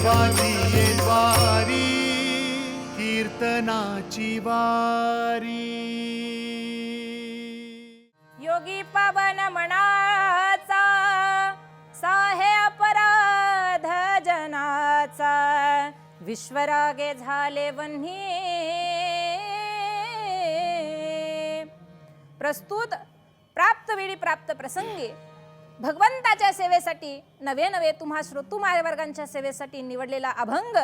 देवाची वारी कीर्तनाची वारी. योगी पावन मनाचा साहे अपराध जनाचा. विश्वरागे झाले वन्ही. प्रस्तुत प्राप्त वेळी प्राप्त प्रसंगी भगवंताच्या सेवेसाठी नवे नवे तुम्हा श्रोतू वर्गांच्या सेवेसाठी निवडलेला अभंग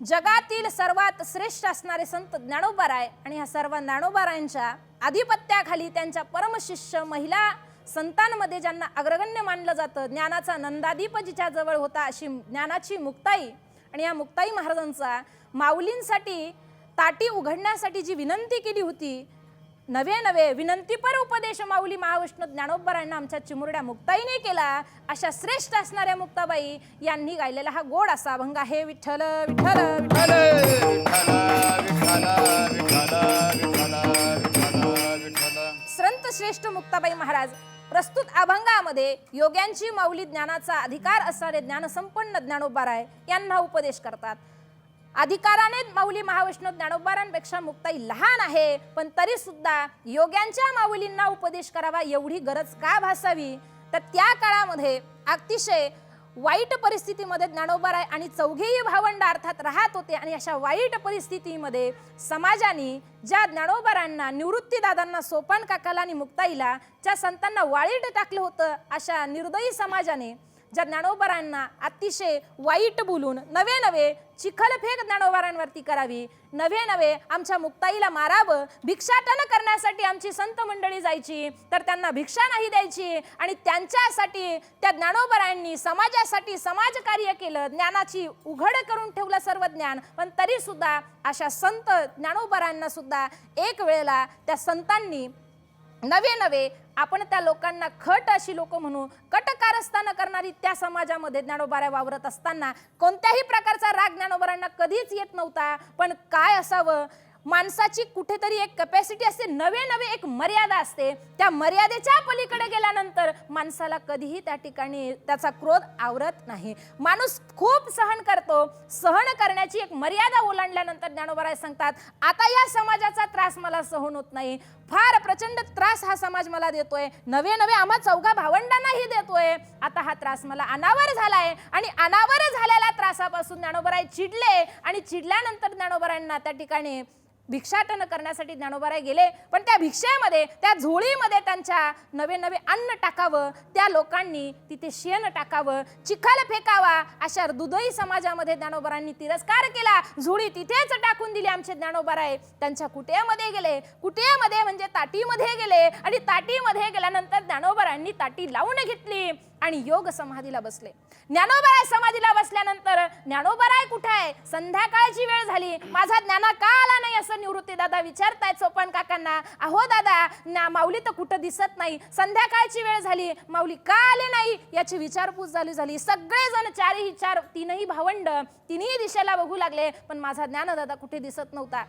जगातील सर्वात श्रेष्ठ असणारे संत ज्ञानोबाराय आणि ह्या सर्व ज्ञानोबारायांच्या आधिपत्याखाली त्यांच्या परमशिष्य महिला संतांमध्ये ज्यांना अग्रगण्य मानलं जातं ज्ञानाचा नंदादीप जिच्या जवळ होता अशी ज्ञानाची मुक्ताई आणि या मुक्ताई महाराजांचा माऊलींसाठी ताटी उघडण्यासाठी जी विनंती केली होती नवे नवे विनंतीपर उपदेश माऊली महाविष्णू ज्ञानोबरांना आमच्या चिमुरड्या मुक्ताईने केला. अशा श्रेष्ठ असणाऱ्या मुक्ताबाई यांनी गायलेला हा गोड असा अभंग आहे. विठ्ठल विठ्ठल विठ्ठल. संत श्रेष्ठ मुक्ताबाई महाराज प्रस्तुत अभंगामध्ये योग्यांची माऊली ज्ञानाचा अधिकार असणारे ज्ञानसंपन्न ज्ञानोबाराय यांना उपदेश करतात. अधिकाराने माऊली महाविष्णू ज्ञानोबारांपेक्षा मुक्ताई लहान आहे पण तरी सुद्धा योग्यांच्या माऊलींना उपदेश करावा एवढी गरज का भासावी? तर त्या काळामध्ये अतिशय वाईट परिस्थितीमध्ये ज्ञानोबाराय आणि चौघेही भावंड अर्थात राहत होते आणि अशा वाईट परिस्थितीमध्ये समाजाने ज्या ज्ञानोबारांना निवृत्तीदादांना सोपान काकाला आणि मुक्ताईला ज्या संतांना वाळीट टाकलं होतं अशा निर्दयी समाजाने ज्या ज्ञानोबरांना अतिशय वाईट बोलून नवे नवे चिखलफेक ज्ञानोबारांवरती करावी नवे नवे आमच्या मुक्ताईला मारावं भिक्षाटन करण्यासाठी आमची संत मंडळी जायची तर त्यांना भिक्षा नाही द्यायची आणि त्यांच्यासाठी त्या ज्ञानोबरांनी समाजासाठी समाजकार्य केलं ज्ञानाची उघड करून ठेवलं सर्व ज्ञान. पण तरीसुद्धा अशा संत ज्ञानोबरांना सुद्धा एक वेळेला त्या संतांनी नवे नवे आपण त्या लोकांना खट अशी लोक म्हणू. कटकारस्थानं करणारी त्या समाजामध्ये ज्ञानोबाऱ्या वावरत असताना कोणत्याही प्रकारचा राग ज्ञानोबारांना कधीच येत नव्हता. पण काय असावं? माणसाची कुठेतरी एक कपॅसिटी असते नवे नवे एक मर्यादा असते. त्या मर्यादेच्या पलीकडे गेल्यानंतर माणसाला कधीही त्या ठिकाणी त्याचा क्रोध आवरत नाही. माणूस खूप सहन करतो. सहन करण्याची एक मर्यादा ओलांडल्यानंतर ज्ञानोबराय सांगतात आता या समाजाचा त्रास मला सहन होत नाही. फार प्रचंड त्रास हा समाज मला देतोय. नवे नवे आम्हा चौघा भावंडांनाही देतोय. आता हा त्रास मला अनावर झालाय. आणि अनावर झालेल्या त्रासापासून ज्ञानोबराय चिडले आणि चिडल्यानंतर ज्ञानोबरायांना त्या ठिकाणी भिक्षाटन करण्यासाठी ज्ञानोबाराय गेले. पण त्या भिक्षेमध्ये त्या झोळीमध्ये त्यांच्या नवे नवे अन्न टाकावं त्या लोकांनी तिथे शेण टाकावं चिखल फेकावा अशा दुधई समाजामध्ये ज्ञानोबारांनी तिरस्कार केला. झोळी तिथेच टाकून दिली आमचे ज्ञानोबाराय. त्यांच्या कुटेमध्ये गेले. कुटेमध्ये म्हणजे ताटीमध्ये गेले. आणि ताटीमध्ये गेल्यानंतर ज्ञानोबारांनी ताटी लावून घेतली आणि योग समाधीला बसले. ज्ञानोबाराय समाधीला बसल्यानंतर ज्ञानोबाराय कुठे आहे? संध्याकाळची वेळ झाली. माझा ज्ञाना का आला नाही निवृत्ती दादा विचारताय सोपान काकांना अहो दादा ना माऊली तर कुठं दिसत नाही. संध्याकाळची वेळ झाली. माऊली का आले नाही? याची विचारपूस झाली झाली. सगळेजण चारही चार तीनही भावंड तिन्ही दिशेला बघू लागले. पण माझा ज्ञानदादा कुठे दिसत नव्हता.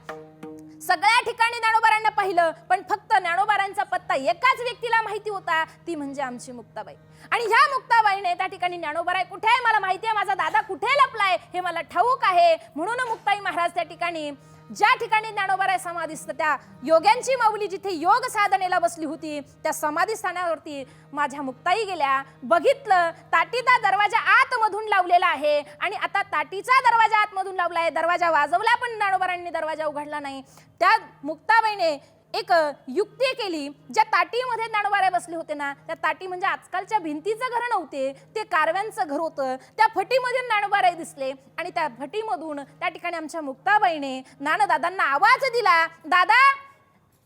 सगळ्या ठिकाणी ज्ञानोबारांना पाहिलं पण फक्त ज्ञानोबारांचा पत्ता एकाच व्यक्तीला माहिती होता. ती म्हणजे आमची मुक्ताबाई. आणि ह्या मुक्ताबाईने त्या ठिकाणी ज्ञानोबाराय कुठे आहे? मला माहिती आहे माझा दादा कुठे लपलाय? हे मला ठाऊक आहे. म्हणून मुक्ताई महाराज त्या ठिकाणी ज्या ठिकाणी ज्ञानोबाराय समाधी त्या योग्यांची माऊली जिथे योग साधनेला बसली होती त्या समाधी स्थानावरती माझ्या मुक्ताई गेल्या. बघितलं ताटीचा दरवाजा आतमधून लावलेला आहे आणि आता ताटीचा दरवाजा आतमधून लावला आहे. दरवाजा वाजवला पण ज्ञानोबारांनी दरवाजा उघडला नाही. त्या मुक्ताबाईने एक युक्ती केली. ज्या ताटीमध्ये ज्ञानोबाऱ्या बसले होते ना त्या ताटी म्हणजे आजकालच्या भिंतीचं घर नव्हते ते कारव्यांचं घर होतं. त्या फटीमध्ये ज्ञानोबाराय दिसले आणि त्या फटीमधून त्या ठिकाणी आमच्या मुक्ताबाईने नानदादांना आवाज दिला दादा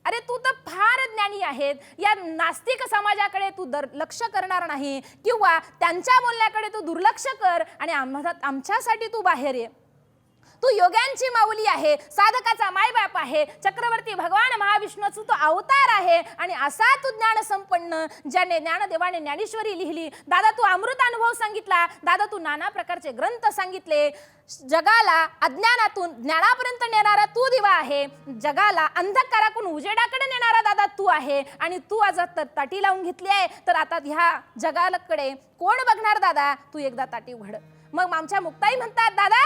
अरे तू तर फार ज्ञानी आहेत. या नास्तिक समाजाकडे तू दर लक्ष करणार नाही किंवा त्यांच्या बोलण्याकडे तू दुर्लक्ष कर आणि आम्हाला आमच्यासाठी तू बाहेर ये. तू योग्यांची माऊली आहे साधकाचा मायबाप आहे चक्रवर्ती भगवान महाविष्णूचा तो अवतार आहे आणि असा तू ज्ञान संपन्न ज्याने ज्ञानदेवाने ज्ञानेश्वरी लिहिली. दादा तू अमृत अनुभव सांगितला. दादा तू नाना प्रकारचे ग्रंथ सांगितले. जगाला अज्ञानातून ज्ञानापर्यंत नेणारा तू दिवा आहे. जगाला अंधकारातून उजेडाकडे नेणारा दादा तू आहे. आणि तू आज तर ताटी लावून घेतली आहे. तर आता ह्या जगाकडे कोण बघणार दादा? तू एकदा ताटी उघड. मग आमच्या मुक्ताई म्हणतात दादा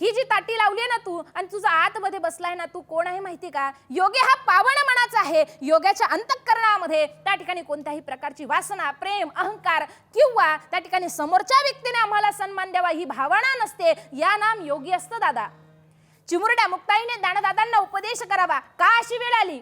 ही जी ताटी लावली ना तू आणि तुझा आतमध्ये बसलाय ना तू कोण आहे माहिती का? योग्य हा पावन मनाचा आहे. योग्याच्या अंतःकरणामध्ये त्या ठिकाणी कोणत्याही प्रकारची वासना प्रेम अहंकार किंवा त्या ठिकाणी समोरच्या व्यक्तीने आम्हाला सन्मान द्यावा ही भावना नसते. या नाम योगी असतं दादा. चिमुरड्या मुक्ताईने दानदादांना उपदेश करावा. का अशी वेळ आली?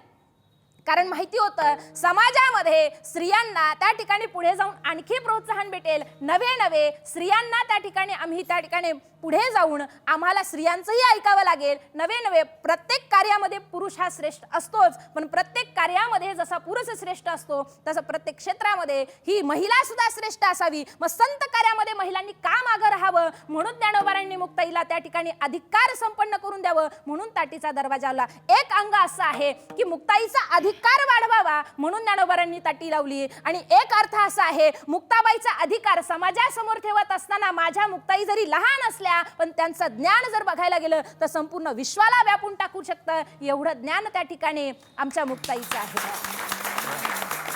कारण माहिती होतं समाजामध्ये स्त्रियांना त्या ठिकाणी पुढे जाऊन आणखी प्रोत्साहन भेटेल. नवे नवे स्त्रियांना त्या ठिकाणी आम्ही त्या ठिकाणी पुढे जाऊन आम्हाला स्त्रियांचंही ऐकावं लागेल. नवे नवे प्रत्येक कार्यामध्ये पुरुष हा श्रेष्ठ असतोच. पण प्रत्येक कार्यामध्ये जसा पुरुष श्रेष्ठ असतो तसं प्रत्येक क्षेत्रामध्ये ही महिला सुद्धा श्रेष्ठ असावी. मग संत कार्यामध्ये महिलांनी का मागं राहावं? म्हणून ज्ञानोबारांनी मुक्ताईला त्या ठिकाणी अधिकार संपन्न करून द्यावं. म्हणून ताटीचा दरवाजा एक अंग असं आहे की मुक्ताईचा अधिकार वाढवावा म्हणून ज्ञानोबारांनी ताटी लावली. आणि एक अर्थ असा आहे मुक्ताबाईचा अधिकार समाजासमोर ठेवत असताना माझ्या मुक्ताई जरी लहान असल्या पण त्यांचं ज्ञान जर बघायला गेलं तर संपूर्ण विश्वाला व्यापून टाकू शकतं. एवढं ज्ञान त्या ठिकाणी आमच्या मुक्ताईचं आहे.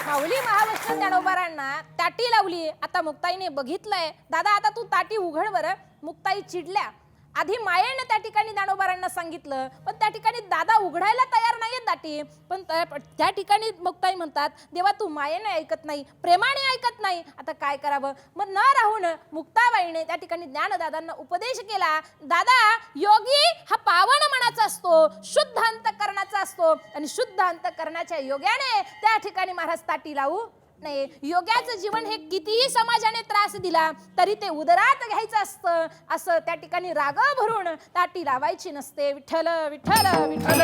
माऊली महावैष्णव ज्ञानोबारांना ताटी लावली. आता मुक्ताईने बघितलंय. दादा आता तू ताटी उघड बरं. मुक्ताई चिडल्या. आधी मायेनं त्या ठिकाणी दानोबारांना सांगितलं पण त्या ठिकाणी दादा उघडायला तयार नाहीयेन दाटी. पण त्या- त्या ठिकाणी मुक्ताई म्हणतात देवा तू मायेने ऐकत नाही प्रेमाने ऐकत नाही. आता काय करावं? मग न राहून मुक्ताबाईने त्या ठिकाणी ज्ञानदादांना उपदेश केला. दादा योगी हा पावन मनाचा असतो शुद्ध अंतकरणाचा असतो. आणि शुद्ध अंतकरणाच्या योग्याने त्या ठिकाणी महाराज ताटी लावू. नाही. योग्याचं जीवन हे कितीही समाजाने त्रास दिला तरी ते उदरात घ्यायचं असतं. असं त्या ठिकाणी राग भरून ताटी लावायची नसते. विठ्ठल विठ्ठल विठ्ठल.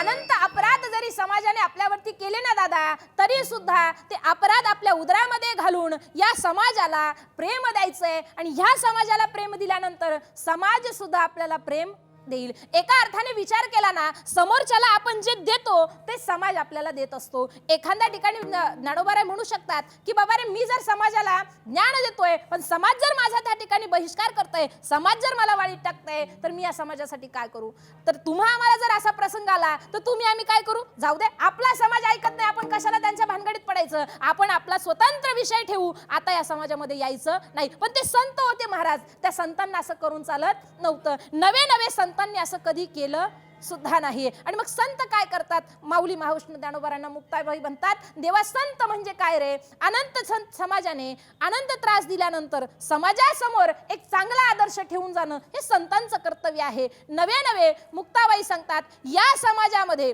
अनंत अपराध जरी समाजाने आपल्यावरती केले ना दादा तरी सुद्धा ते अपराध आपल्या उदरामध्ये घालून या समाजाला प्रेम द्यायचंय. आणि ह्या समाजाला प्रेम दिल्यानंतर समाज सुद्धा आपल्याला प्रेम देईल. एका अर्थाने विचार केला ना समोरच्याला आपण जे देतो ते समाज आपल्याला देत असतो. एखाद्या ठिकाणी ज्ञ- ज्ञानोबाराय म्हणू शकतात की बाबा रे मी जर समाजाला ज्ञान देतोय पण समाज जर माझा त्या ठिकाणी बहिष्कार करतोय समाज जर मला वाळीत टाकतंय तर मी या समाजासाठी काय करू? तर तुम्हा आम्हाला जर असा प्रसंग आला तर तुम्ही आम्ही काय करू? जाऊ दे आपला समाज ऐकत नाही आपण कशाला त्यांच्या भानगडीत पडायचं? आपण आपला स्वतंत्र विषय ठेवू आता या समाजामध्ये यायचं नाही. पण ते संत होते महाराज. त्या संतांना असं करून चालत नव्हतं. नवे नवे संतांनी असं कधी केलं सुद्धा नाही आणि मग संत काय करतात? माऊली महाविष्णू ज्ञानोबारांना मुक्ताबाई म्हणतात देवा संत म्हणजे काय रे? अनंत संत समाजाने अनंत त्रास दिल्यानंतर समाजासमोर एक चांगला आदर्श ठेवून जाणं हे संतांचं कर्तव्य आहे. नवे नवे मुक्ताबाई सांगतात या समाजामध्ये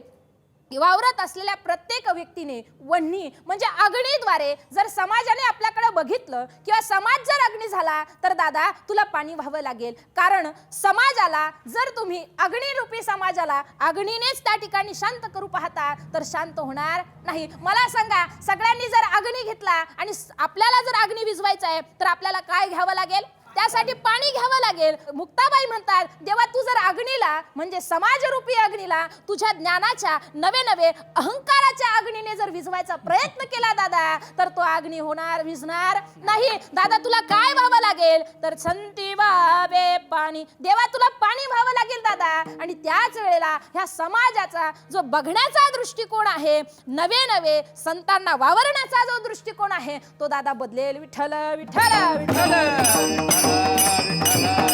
वावरत असलेल्या प्रत्येक व्यक्तीने वन्ही म्हणजे अग्नीद्वारे जर समाजाने आपल्याकडे बघितलं किंवा समाज जर अग्नी झाला तर दादा तुला पाणी व्हावं लागेल. कारण समाजाला जर तुम्ही अग्निरूपी समाजाला अग्नीनेच त्या ठिकाणी शांत करू पाहता तर शांत होणार नाही. मला सांगा सगळ्यांनी जर अग्नी घेतला आणि आपल्याला जर अग्नी विजवायचा आहे तर आपल्याला काय घ्यावं लागेल? त्यासाठी पाणी घ्यावं लागेल. मुक्ताबाई म्हणतात देवा तू जर अग्नीला म्हणजे समाजरूपी अग्नीला तुझ्या ज्ञानाच्या नवे नवे अहंकाराच्या अग्नीने जर विझवायचा प्रयत्न केला दादा तर तो अग्नी होणार विझणार नाही. दादा तुला काय व्हावं लागेल? तर संती वावे पाणी. देवा तुला पाणी व्हावं लागेल दादा. आणि त्याच वेळेला ह्या समाजाचा जो बघण्याचा दृष्टिकोन आहे नवे नवे संतांना वावरण्याचा जो दृष्टिकोन आहे तो दादा बदलेल. विठ्ठल विठ्ठल विठ्ठल. Thank you.